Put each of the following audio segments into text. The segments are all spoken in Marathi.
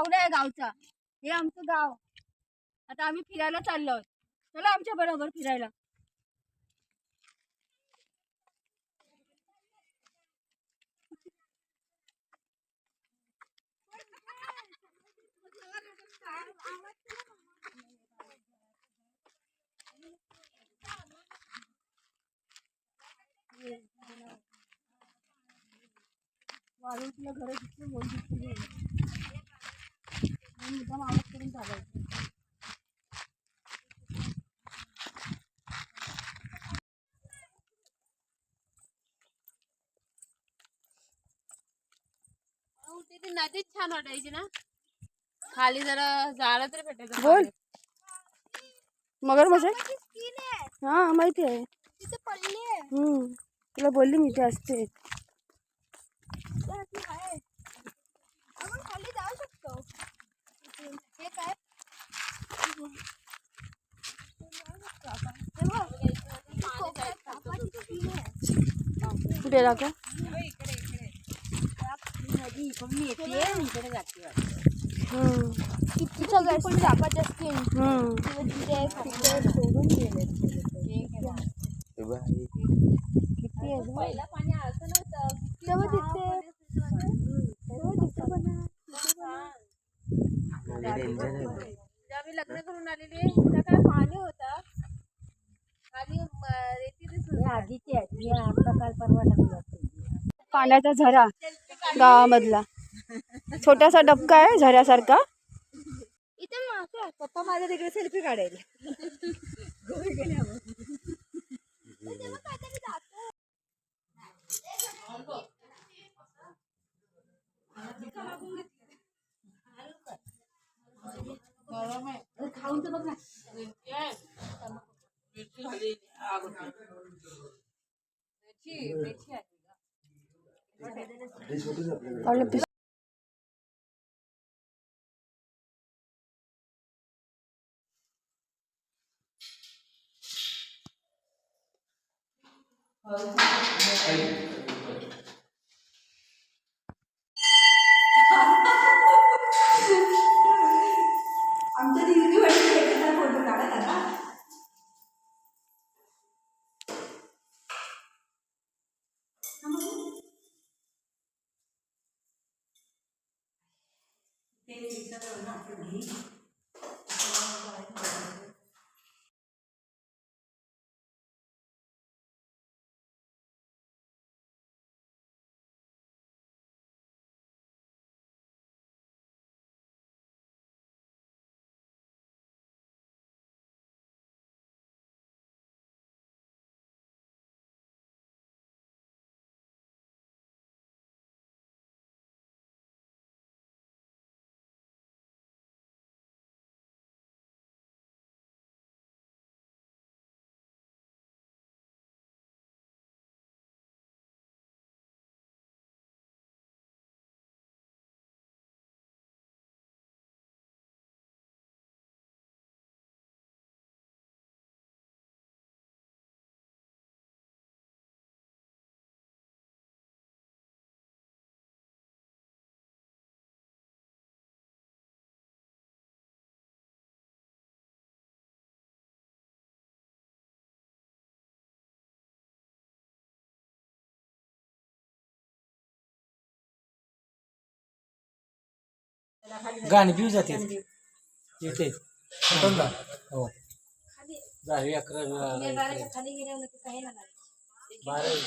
पाहुणा आहे गावचा. हे आमचं गाव. आता आम्ही फिरायला चाललो आहोत. चला आमच्या बरोबर फिरायला. वाळून तुला घर दिसते बोल दिसते नदीच छान वाटायची ना. खाली जरा जाळं तरी भेटायचं बोल. मगर मज़ा? हा माहिती आहे. तिथे पडली आहे. हम्म तुला बोलली मी ते असते आपण खाली जाऊ शकतो. हे काय? कुठे किती पण तिथे तिथे सोडून गेले किती आहे पाणी असं नव्हतं तेव्हा तिथे- तेव्हा तिथे पण आम्ही लग्न करून आलेले तिथं काय पाणी होतं आणि म, रेती दिसत पाण्याचा झरा गावामधला. छोटासा डबका आहे झऱ्यासारखा. इथे मासे आहेत. पप्पा माझ्या तिकडे सेल्फी काढायला. काढलं पिस- गाणी बिव जाते. येते. हो. दहावी अकरावी बारावी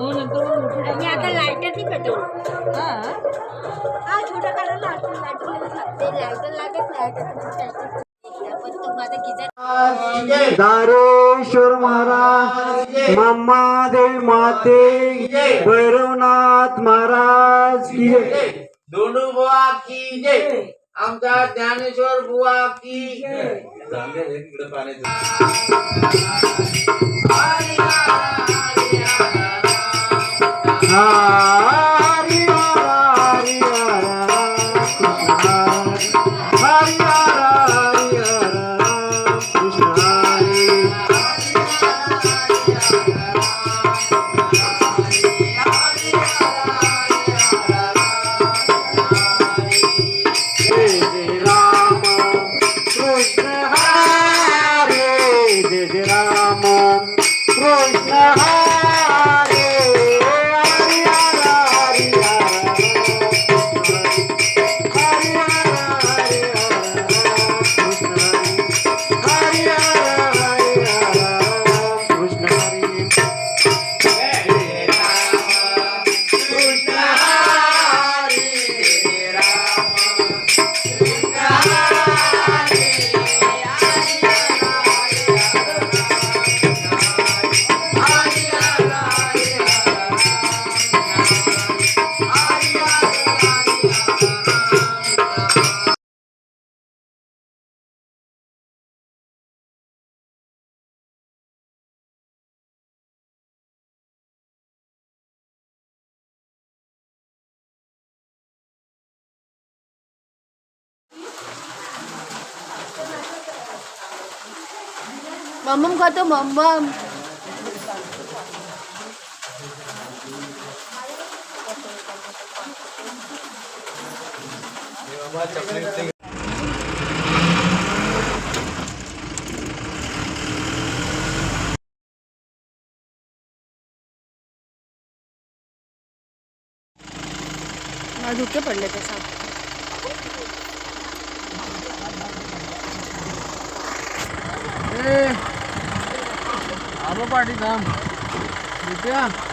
मी आता लायटरनी पेटवलं हा? छोटा काढायला लायटर लायटर लागत नाही पण तो माझा गिजर दारेश्वर महाराज मामादेव माते भैरवनाथ महाराज की जय. दोंडू बुवा की जय. आमचा ज्ञानेश्वर बुवा की राधा मम्मम खातो मम्मम धुके पडले तसा आलो guarda e dama. Entendeu?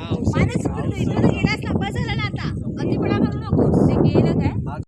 माणूस अवसरीचा गेलास बस झाला ना आता. अति अतिपणा करू नको ते गेलं काय?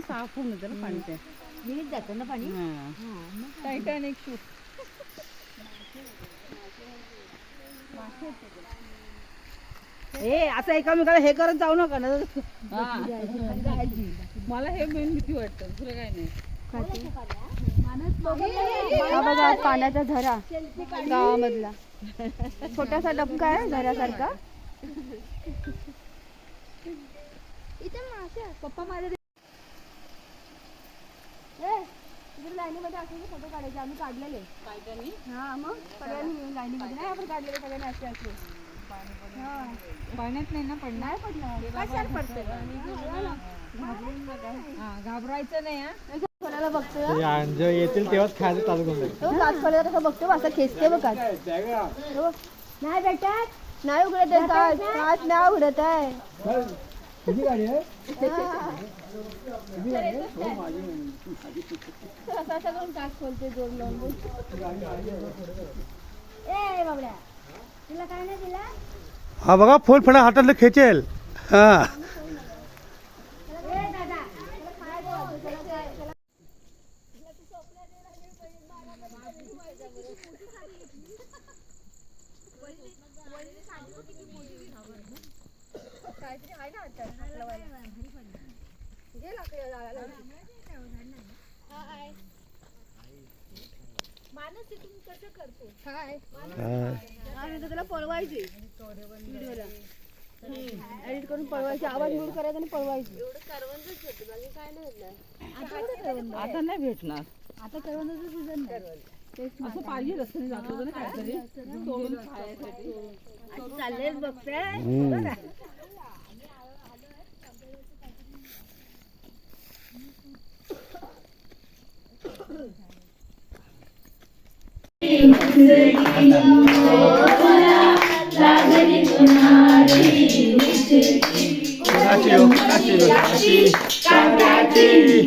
साफ होऊन जातं ना पाणी ते विहिरीत जातं ना पाणी टायटॅनिक शूट ए असं एकामेकाला हे करत जाऊ नका ना. मला हे मेन भीती वाटतं दुसरं काय नाही. हा बघा पाण्याचा झरा. गावामधला. छोटासा डबका आहे झऱ्यासारखा. इथे मासे. पप्पा माझे लाईनीमध्ये असे फोटो काढायचे आम्ही काढलेले. हा मग सगळ्यांनी लाईनीमध्ये. नाही आपण काढलेले सगळ्यांनी असे असे. पाण्यात नाही ना पडणार? घाबरायचं नाही अंजय येतील तेव्हाच खायला चालू करून बघतो असं खेचते नाही भेटत? नाही उघडत आहे नाही. उघडत आहे. ए बाबड्या. हा बघा फोन फणा हातातलं खेचेल. हा. ए मानस इथून तुला पळवायची. एडिट करून पळवायची. आवाज मूळ आणि पळवायची. एवढं आता नाही भेटणार. आता करवंदाचं असं पाहिजे 같이요 같이 같이 같이